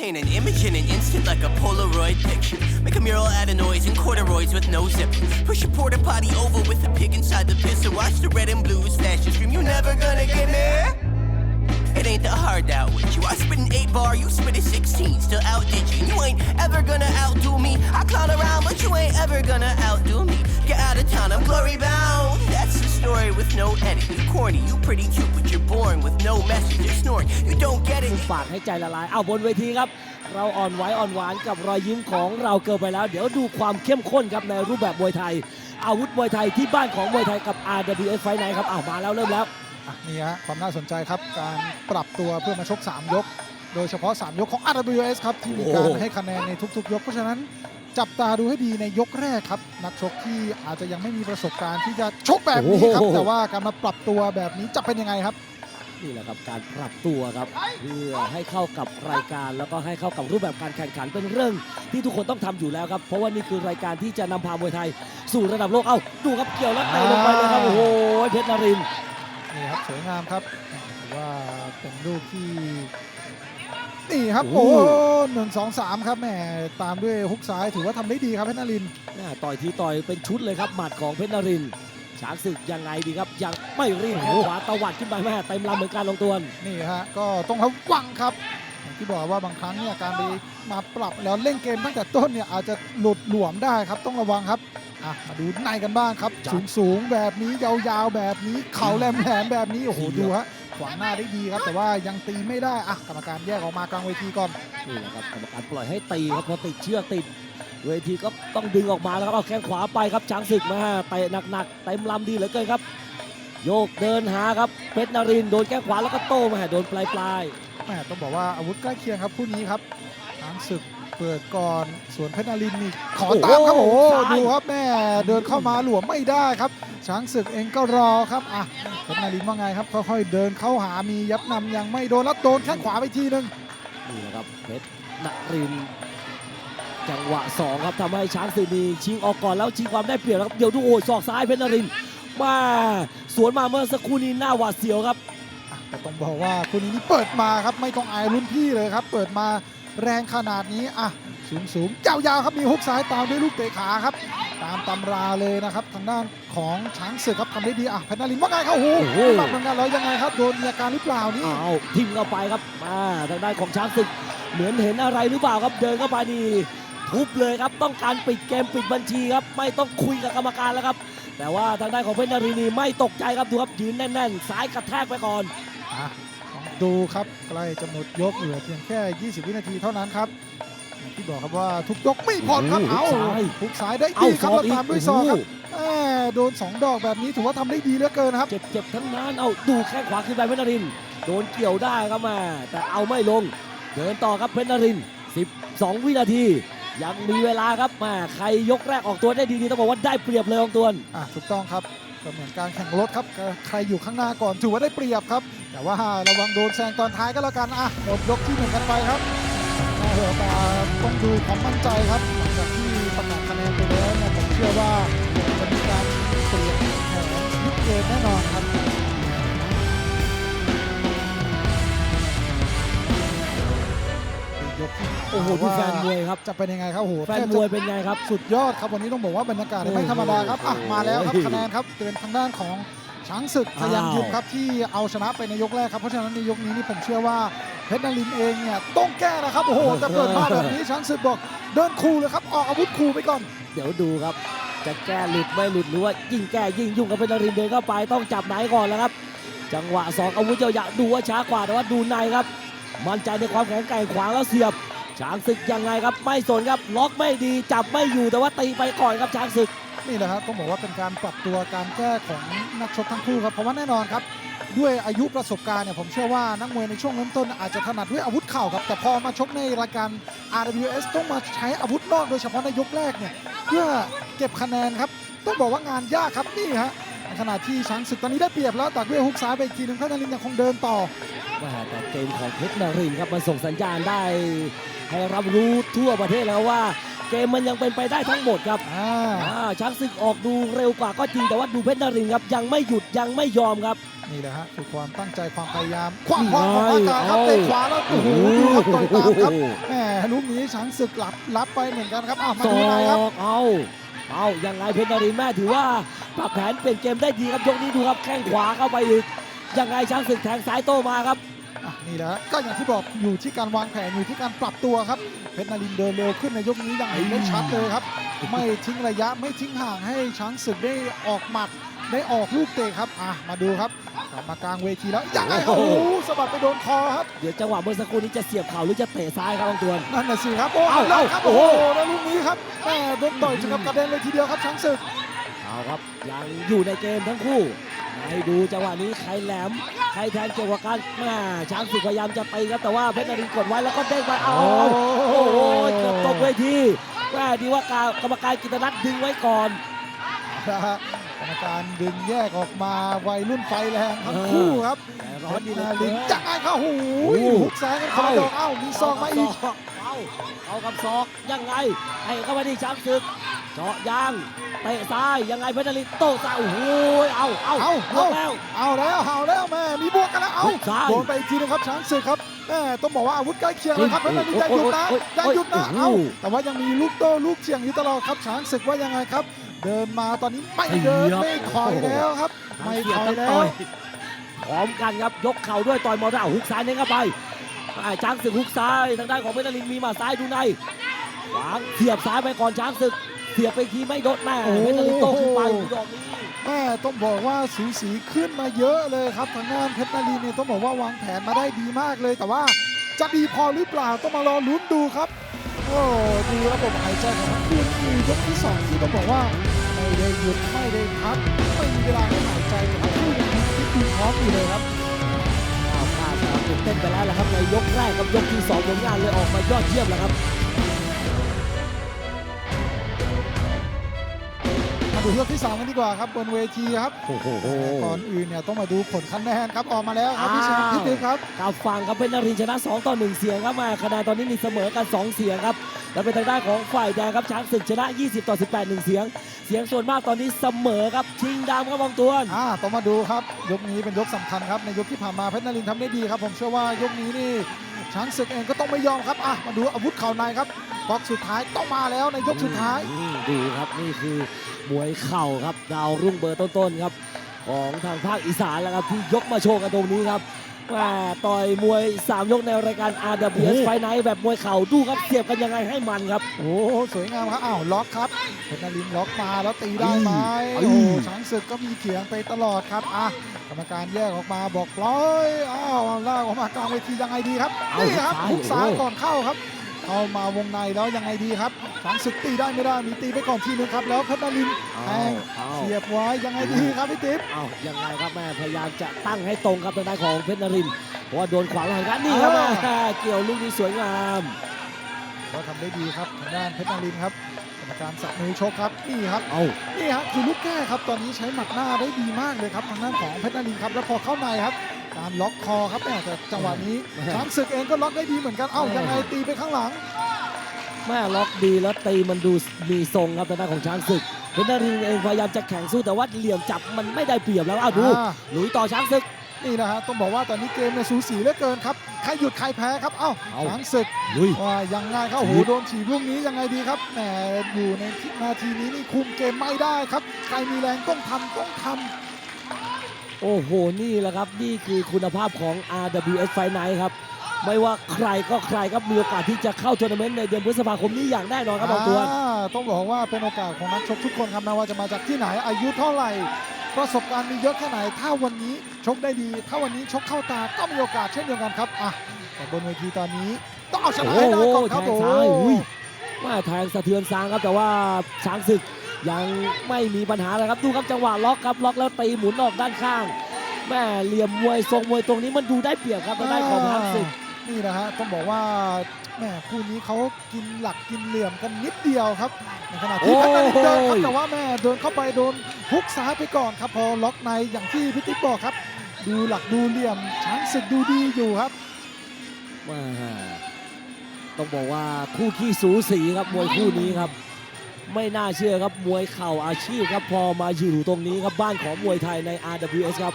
paint an image in an instant like a Polaroid picture. Make a mural out of noise and corduroys with no zip. Push a porta potty over with a pig inside the piss and watch the red and blues flash and scream, You never gonna get me. It ain't that hard to outwit you. I spit an 8 bar, you spit a 16, still outdid you. You ain't ever gonna outdo me. I clown around, but you ain't ever gonna outdo me. No edit. You corny, you pretty cute, but you're boring with no message. You're snoring, you don't get it. ปากให้ใจละลายเอาบนเวทีครับ เราอ่อนไหวอ่อนหวานกับรอยยิ้มของเราเกินไปแล้ว เดี๋ยวดูความเข้มข้นครับในรูปแบบมวยไทย อาวุธมวยไทยที่บ้านของมวยไทยกับ RWS ไฟไนครับอ้าวมาแล้วเริ่มแล้ว อะนี่ฮะความน่าสนใจครับ การปรับตัวเพื่อมาชก 3 ยก โดยเฉพาะ 3 ยกของ RWS ครับ ที่มีการโอ้โห ให้คะแนนในทุกๆ ยก เพราะฉะนั้น จับตาดูให้ดีในยกแรกครับ นักชกที่อาจจะยังไม่มีประสบการณ์ที่จะชกแบบนี้ครับ แต่ว่าการมาปรับตัวแบบนี้จะเป็นยังไงครับ นี่แหละครับการปรับตัวครับเพื่อให้เข้ากับรายการแล้วก็ให้เข้ากับรูปแบบการแข่งขันเป็นเรื่อง ที่ทุกคนต้องทำอยู่แล้วครับ เพราะว่านี่คือรายการที่จะนำพามวยไทย สู่ระดับโลกเอ้าดูครับเกี่ยวแล้วเตะลงไปเลยครับโอ้โหเพชรนรินทร์นี่ครับสวยงามครับถือว่าเป็นลูกที่ นี่ครับโอ้หนึ่งสองสามครับแหมตามด้วยฮุกซ้ายถือว่าทำได้ดีครับเพชรนรินทร์แม่ต่อยทีต่อยเป็นชุดเลยครับหมัดของเพชรนรินทร์ช้างศึกยังไงดีครับ ยังไม่รีบแข้งขวาตวัดขึ้นไปแม่เต็มลำเหมือนกันลงตัวนี่ฮะก็ต้องระวังครับอย่างที่บอกว่าบางครั้งเนี่ยการไปมาปรับแล้วเล่นเกมตั้งแต่ต้นเนี่ยอาจจะหลุดหลวมได้ครับต้องระวังครับอะมาดูในกันบ้างครับจัดสูงสูงๆแบบนี้ยาวๆแบบนี้เข่าแหลมแหลมๆแบบนี้โอ้โหทีเดีดูยวฮะ ขวางหน้าได้ดีครับ แต่ว่ายังตีไม่ได้อะกรรมการแยกออกมากลางเวทีก่อนนี่แหละครับกรรมการปล่อยให้ตีครับพอติดเชือกติด เวทีก็ต้องดึงออกมาแล้วครับเอาแข้งขวาไปครับช้างศึกมาเตะหนักๆเต็มลำดีเหลือเกินครับ โยกเดินหาครับเพชรนรินทร์โดนแข้งขวาแล้วก็โต้มาโดนปลายปลายแหมต้องบอกว่าอาวุธใกล้เคียงครับคู่นี้ครับทางศึก เปิดก่อนส่วนเพชรนารินทร์นี่ขอตามครับโอ้โหดูครับแม่เดินเข้ามาหลวมไม่ได้ครับช้างศึกเองก็รอครับอะเพชรนารินทร์ว่าไงครับค่อยๆเดินเข้าหามียับนำยังไม่โดนแล้วโดนแข้งขวาไปทีนึงๆนี่แหละครับเพชรนรินทร์จังหวะสองครับทำให้ช้างศึกมีชิงออกก่อนแล้วชิงความได้เปรียบแล้วครับเดี๋ยวดูโอ้ยศอกซ้ายเพชรนรินทร์มาสวนมาเมื่อสักครู่นี้หน้าหวาดเสียวครับอะแต่ต้องบอกว่าคู่นี้นี่เปิดมาครับไม่ต้องอายรุ่นพี่เลยครับ เปิดมา แรงขนาดนี้อะสูงสูงๆยาวๆครับมีฮุกซ้ายตามด้วยลูกเตะขาครับ ตามตำราเลยนะครับ ทางด้านของช้างศึกครับทำได้ดีอะเพชรนารินทร์ว่าไงครับโอ้โหโอ้โหปรับเหมือนกันแล้วยังไงครับโดนมีอาการหรือเปล่านี่เอาทิมเข้าไปครับมาทางด้านของช้างศึก เหมือนเห็นอะไรหรือเปล่าครับเดินเข้าไปนี่ทุบเลยครับต้องการปิดเกมปิดบัญชีครับไม่ต้องคุยกับกรรมการแล้วครับ แต่ว่าทางด้านของเพชรนารีนีไม่ตกใจครับดูครับยืนแน่นๆซ้ายกระแทกไปก่อนอะต้อง ดูครับใกล้จะหมดยกเหลือเพียงแค่ 20 วินาทีเท่านั้นครับอย่างที่บอกครับว่าทุกยกไม่ผ่อนครับโอ้เอาโหซ้ายฮุกซ้ายได้เอาดีครับศอกแล้วอีกตามด้วยศอกครับโอ้โหแหมโดนสองดอกแบบนี้ถือว่าทำได้ดีเหลือเกินครับ เจ็บๆทั้งนั้นเอาดูแข้งขวาขึ้นไปเพชรนารินทร์โดนเกี่ยวได้ครับมาแต่เอาไม่ลง เดินต่อครับเพชรนารินทร์12 วินาที ยังมีเวลาครับมาใครยกแรกออกตัวได้ดีๆต้องบอกว่าได้เปรียบเลยของตัวอะถูกต้องครับ ก็เหมือนการแข่งรถครับใครอยู่ข้างหน้าก่อนถือว่าได้เปรียบครับ แต่ว่าระวังโดนแซงตอนท้ายก็แล้วกันอะหมดยกที่หนึ่งกันไปครับเหอะตาต้องดูความมั่นใจครับหลังจากที่ หดูแฟนมวยครับจะเป็นยังไงครับโอ้โหแฟนทบมจะวยเป็นไงครับ สุดยอดครับวันนี้ต้องบอกว่าบรรยากาศเนี่ยไม่ธรรมดาครับอะโอ้โหมาแล้วครับคะแนนครับเป็นทางด้านของช้างศึกสยามยุทธครับที่เอาชนะไปในยกแรกครับเพราะฉะนั้นในยกนี้นี่ผมเชื่อว่าเพชรนารินทร์เองเนี่ยต้องแก้นะครับโอ้โหแต่เปิดมาแบบนี้ช้างศึกบอกเดินคูเลยครับออกอาวุธคูไปก่อน เดี๋ยวดูครับ จะแก้หลุดไม่หลุดหรือว่ายิ่งแก้ยิ่งยุ่งกับเพชรนรินทร์เดินเข้าไปต้องจับไหนก่อนแล้วครับ จังหวะสองอาวุธเจ้าหยะดูว่าช้ากว่าแต่ว่าดูในครับ มั่นใจในความแข็งแกร่งขวางแล้วเสียบ ช้างศึกยังไงครับไม่สนครับล็อกไม่ดีจับไม่อยู่แต่ว่าตีไปก่อนครับช้างศึกนี่แหละครับต้องบอกว่าเป็นการปรับตัวการแก้ของนักชกทั้งคู่ครับเพราะว่าแน่นอนครับ ด้วยอายุประสบการณ์เนี่ยผมเชื่อว่านักมวยในช่วงเริ่มต้นอาจจะถนัดด้วยอาวุธเข่าครับแต่พอมาชกในรายการ RWS ต้องมาใช้อาวุธนอกโดยเฉพาะในยกแรกเนี่ยเพื่อเก็บคะแนนครับต้องบอกว่างานยากครับนี่ฮะขณะที่ช้างศึกตอนนี้ได้เปรียบแล้วตัดด้วยฮุกซ้ายไปอีกทีหนึงพชรนรินทร์ยังคงเดินต่อ แม่แต่เกมของเพชรนรินทร์ครับมันส่งสัญญาณได้ ให้รับรู้ทั่วประเทศแล้วว่า เกมมันยังเป็นไปได้ทั้งหมดครับอ่าอ่าช้างศึกออกดูเร็วกว่าก็จริงแต่ว่าดูเพชรนรินทร์ครับยังไม่หยุดยังไม่ยอมครับนี่แหละฮะคือความตั้งใจความพยายามขวางขวางของนี่อากาศครับไงเตะขวาแล้วโอ้โหดูครับต่อยตามครับโอ้โหแหมลูกนี้ช้างศึกหลับรับไปเหมือนกันครับอ้าวมาศอดูหน่อยครับกเอาเอายังไงเพชรนรินทร์แม่ถือว่าปรับแผนเปลี่ยนเกมได้ดีครับยกนี้ดูครับแข้งขวาเข้าไปอีก ยังไงช้างศึกแทงซ้ายโต้มาครับ อะนี่แหละฮะก็อย่างที่บอกอยู่ที่การวางแผนอยู่ที่การปรับตัวครับเพชรนารินทร์เดินเร็วขึ้นในยกนี้อย่างเห็นได้ชัดเลยครับ ไม่ทิ้งระยะไม่ทิ้งห่างให้ช้างศึกได้ออกหมัดได้ออกลูกเตะครับอะมาดูครับกลับมากลางเวทีแล้วยังไงครับโอ้โอ้โหโหสะบัดไปโดนคอครับเดี๋ยวจังหวะเมื่อสักครู่นี้จะเสียบเข่าหรือจะเตะซ้ายครับบางตวน นั่นน่ะสิครับโอ้เอ้าเอาเลยครับเอ้าโอ้โอ้โหโหแล้วลูกนี้ครับแม่โดนต่อยจนกับกระเด็นเลยทีเดียวครับช้างศึกเอาครับยังอยู่ในเกมทั้งคู่ ให้ดูจังหวะนี้ใครแหลมใครแทงเกี่ยวกับการแม่ช้างศึกพยายามจะตีครับแต่ว่าเพชรนรินทร์กดไว้แล้วก็เด้งไปเอาโอ้โหเกือบตกเวทีแม่ดีว่ากรรมการกิตนัทดึงไว้ก่อนนะฮะกรรมการดึงแยกออกมาวัยรุ่นไฟแรงทั้งคู่ครับแต่เพร้อนชรดีเหลืนาอริเกินนจังไงครับโอ้โหโอ้โหหุกซ้ายกันคนละดอกเอ้ามีซองมาอีกเอาเอากับศอกยังไงให้เข้ามาที่ช้างศึกเจาะยาง เตะซ้ายยังไงเพชรนรินทร์โต้ซ้ายโอ้โหเอาเอาเอายกแล้วเอาแล้วเอาแล้วแม่มีบวกกันแล้วเอาหุกซ้ายโดนไปอีกทีนะครับช้างศึกครับแม่ต้องบอกว่าอาวุธใกล้เคียงเลยครับเพชรนารินอย่าหยุดนะอย่าหยุดนะโอ้เอาโหแต่ว่ายังมีลูกโต้ลูกเฉียงอยู่ตลอดครับช้างศึกว่ายังไงครับ เดินมาตอนนี้ไม่เดินไม่ถอยแล้วครับ ไม่ถอยแล้วพร้อมกันครับยกเข่าด้วยต่อยหมอด้าหุกซ้ายเน้นเข้าไปอ่าช้างศึกหุกซ้ายทางด้านของเพชรนรินทร์มีหมาซ้ายดูในขวางเสียบซ้ายไปก่อนช้างศึก เสียบไปอีกทีไม่โดนแม่โอ้โหเพชรนรินทร์โต้ขึ้นไปดอกนี้แม่ต้องบอกว่าสูสีขึ้นมาเยอะเลยครับทางด้านเพชรนารีเนี่ยต้องบอกว่าวางแผนมาได้ดีมากเลยแต่ว่าจะดีพอหรือเปล่าต้องมารอลุ้นดูครับโอ้ดูระบบหายใจของทั้งคู่คือยกที่สองที่ต้องบอกว่าไม่ได้หยุดไม่ได้พักไม่มีเวลาให้หายใจแต่ทั้งคู่ยังมีฟิตดีพร้อมอยู่เลยครับอ้าวพลาดครับตื่นเต้นไปแล้วละครับในยกแรกกับยกที่สองผลงานเลยออกมายอดเยี่ยมแล้วครับ มาดูยกที่สามกันดีกว่าครับบนเวทีครับโอ้โหก่อนอื่นเนี่ยต้องมาดูผลคะแนนครับออกมาแล้วครับพี่แชมป์พี่ติ๊กครับกับฝั่งครับเป็นนรินทร์ชนะ 2 ต่อ 1 เสียงครับมาคะแนนตอนนี้มีเสมอกัน 2 เสียงครับแล้วเป็นทางด้านของฝ่ายแดงครับช้างศึกชนะ 20 ต่อ 18 1 เสียง เสียงส่วนมากตอนนี้เสมอครับชิงดำครับบางตัวนอ่าต้องมาดูครับยกนี้เป็นยกสำคัญครับในยกที่ผ่านมาเพชรนรินทร์ทำได้ดีครับ ผมเชื่อว่ายกนี้นี่ ช้างศึกเองก็ต้องไม่ยอมครับอะมาดูอาวุธเข่าในครับบล็อกสุดท้ายต้องมาแล้วในยกสุดท้าย อืมดูครับนี่คือมวยเข่าครับดาวรุ่งเบอร์ต้นๆครับ ของทางภาคอีสานแล้วครับที่ยกมาโชว์กันตรงนี้ครับ แหม่ต่อยมวย 3 ยกในรายการ RWS ไฟไนท์แบบมวยเข่าดูครับเสียบกันยังไงให้มันครับ โอ้โหสวยงามครับอ้าวล็อกครับเพชรนรินทร์ล็อกมาแล้วตีได้ไหมอืมโอ้โหช้างศึกก็มีเถียงไปตลอดครับอะกรรมการแยกออกมาบอกปล่อยอ้าวลากออกมากลางเวทียังไงดีครับเอานี่ครับซ้ายทุกซ้ายโอ้ก่อนเข้าครับ เข้ามาวงในแล้วยังไงดีครับช้างศึกตีได้ไม่ได้มีตีไปก่อนทีนึงครับแล้วเพชรนรินทร์แทงเอาเสียบไว้ยังไงดีครับพี่ติ๊บ เอายังไงครับแม่พยายามจะตั้งให้ตรงครับทางด้านของเพชรนรินทร์เพราะว่าโดนขวางหลังกันนี่ครับแม่เกี่ยวลูกนี้สวยงาม ก็ทำได้ดีครับทางด้านเพชรนรินทร์ครับกรรมการสับมือชกครับนี่ครับ เอานี่ครับคือลูกแก้ครับตอนนี้ใช้หมัดหน้าได้ดีมากเลยครับทางด้านของเพชรนรินทร์ครับแล้วพอเข้าในครับ การล็อกคอครับแม่แต่จังหวะนี้ช้างศึกเองก็ล็อกได้ดีเหมือนกัน เอ้ายังไงตีไปข้างหลัง แม่ล็อกดีแล้วตีมันดูมีทรงครับทางด้านของช้างศึกเพชรนรินทร์เองพยายามจะแข่งสู้แต่ว่าเหลี่ยมจับมันไม่ได้เปรียบแล้วเอาดูอ่าหลุยต่อช้างศึกนี่นะฮะต้องบอกว่าตอนนี้เกมเนี่ยสูสีเหลือเกินครับใครหยุดใครแพ้ครับเอ้าเอาช้างศึกลุยว่ายังไงครับโอ้โหถีบโดนถีบลูกนี้ยังไงดีครับแหมอยู่ในนาทีนี้นี่คุมเกมไม่ได้ครับ ใครมีแรงต้องทำต้องทำ โอ้โห นี่แหละครับ นี่คือคุณภาพของ RWS Fight Night ครับ ไม่ว่าใครก็ใครครับมีโอกาสที่จะเข้าทัวร์นาเมนต์ในเดือนพฤษภาคมนี้อย่างแน่นอนครับบางตัว อ่าต้องบอกว่าเป็นโอกาสของนักชกทุกคนครับไม่ว่าจะมาจากที่ไหนอายุเท่าไหร่ ประสบการณ์มีเยอะแค่ไหน ถ้าวันนี้ชกได้ดี ถ้าวันนี้ชกเข้าตาก็มีโอกาสเช่นเดียวกันครับอะแต่บนเวทีตอนนี้ต้องเอาชนะให้ได้ก่อนครับโอ้โอ้โหโหแทงซ้ายอุ้ย ว่าแทงสะเทือนซางครับแต่ว่าช้างศึก ยังไม่มีปัญหาเลยครับดูครับจังหวะล็อกครับล็อกแล้วตีหมุนออกด้านข้างแม่เหลี่ยมมวยทรงมวยตรงนี้มันดูได้เปรียบครับทางด้านของช้างศึกนี่นะฮะต้องบอกว่าแหมคู่นี้เขากินหลักกินเหลี่ยมกันนิดเดียวครับในขณะที่เพชรนารินเดินครับแต่ว่าแม่เดินเข้าไปโดนฮุกซ้ายไปก่อนครับพอล็อกในอย่างที่พี่ติ๊บบอกครับ ดูหลักดูเหลี่ยมช้างศึกดูดีอยู่ครับแม่ตต้องบอกว่าคู่ขี้สูสีครับมวยคู่นี้ครับ ไม่น่าเชื่อครับมวยเข่าอาชีพครับพอมาอยู่ตรงนี้ครับบ้านของมวยไทยใน RWS ครับ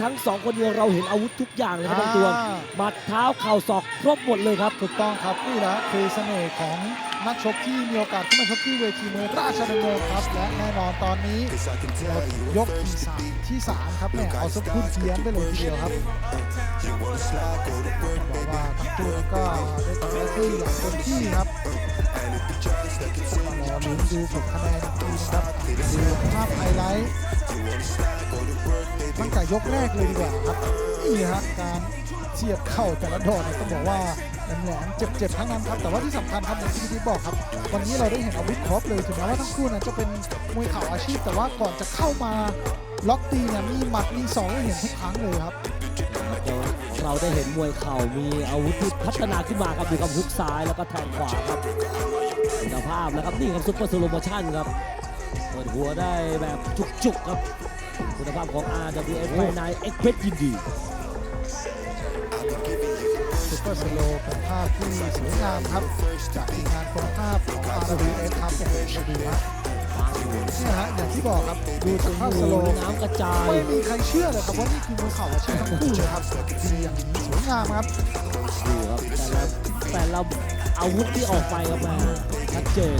ทั้งสองคนนี้เราเห็นอาวุธทุกอย่างเลยครับบางตัวอ่า หมัดเท้าเข่าศอกครบหมดเลยครับ ถูกต้องครับนี่แหละคือเสน่ห์ของนักชกที่มีโอกาสขึ้นมาชกที่เวทีมวยราชดำเนินครับ และแน่นอนตอนนี้ยกที่สามที่สามครับแม่เอาสักพุ่นเทียนไปเลยทีเดียวครับบอกว่าทั้งคู่ก็ได้ทำหน้าที่อย่างเต็มที่ครับ รอลุ้นดูผลคะแนนทีนะครับดูภาพไฮไลท์ตั้งแต่ยกแรกเลยดีกว่าครับนี่ฮะการเสียบเข่าแต่ละดอกเนี่ยต้องบอกว่าแหลมเจ็บๆทั้งนั้นครับแต่ว่าที่สำคัญครับอย่างที่พี่บอกครับ วันนี้เราได้เห็นอาวุธครบเลยถึงแม้ว่าทั้งคู่นั้นจะเป็นมวยเข่าอาชีพ แต่ว่าก่อนจะเข้ามาล็อกตีเนี่ยมีหมัดมีศอกให้เห็นทุกครั้งเลยครับเราได้เห็นมวยเข่ามีอาวุธที่พัฒนาขึ้นมาครับดูกับฮุกซ้ายแล้วก็แทงขวาครับ คุณภาพแล้วครับนี่ครับซุปเปอร์สโลโมชั่นครับเปิดหัวได้แบบจุกๆครับ คุณภาพของ RWS ภายในเอ็กเพชยินดีซุปเปอร์สโลว์เป็นภาพที่สวยงามครับ จากทีมงานคุณภาพของ RWS ครับโอ้โหดูฮะเนี่ยฮะอย่างที่บอกครับดูจากภาพสโลว์น้ำกระจายไม่มีใครเชื่อเลยครับว่านี่คือมวยเข่าอาชีพทั้งคู่เลยครับดีอย่างนี้สวยงามครับดูครับแต่ละแต่ละอาวุธที่ออกไปครับมา ชัดเจน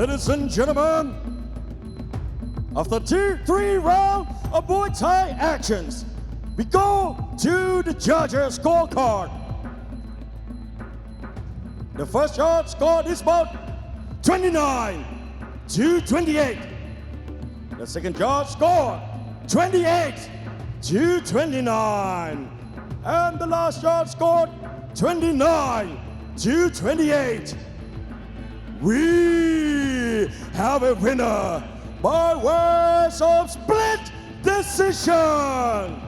Ladies and gentlemen, after two, three rounds of Muay Thai actions, we go to the judges' scorecard. The first shot scored is about 29 to 28. The second judge scored 28 to 29. And the last shot scored 29 to 28. We have a winner by words of split decision.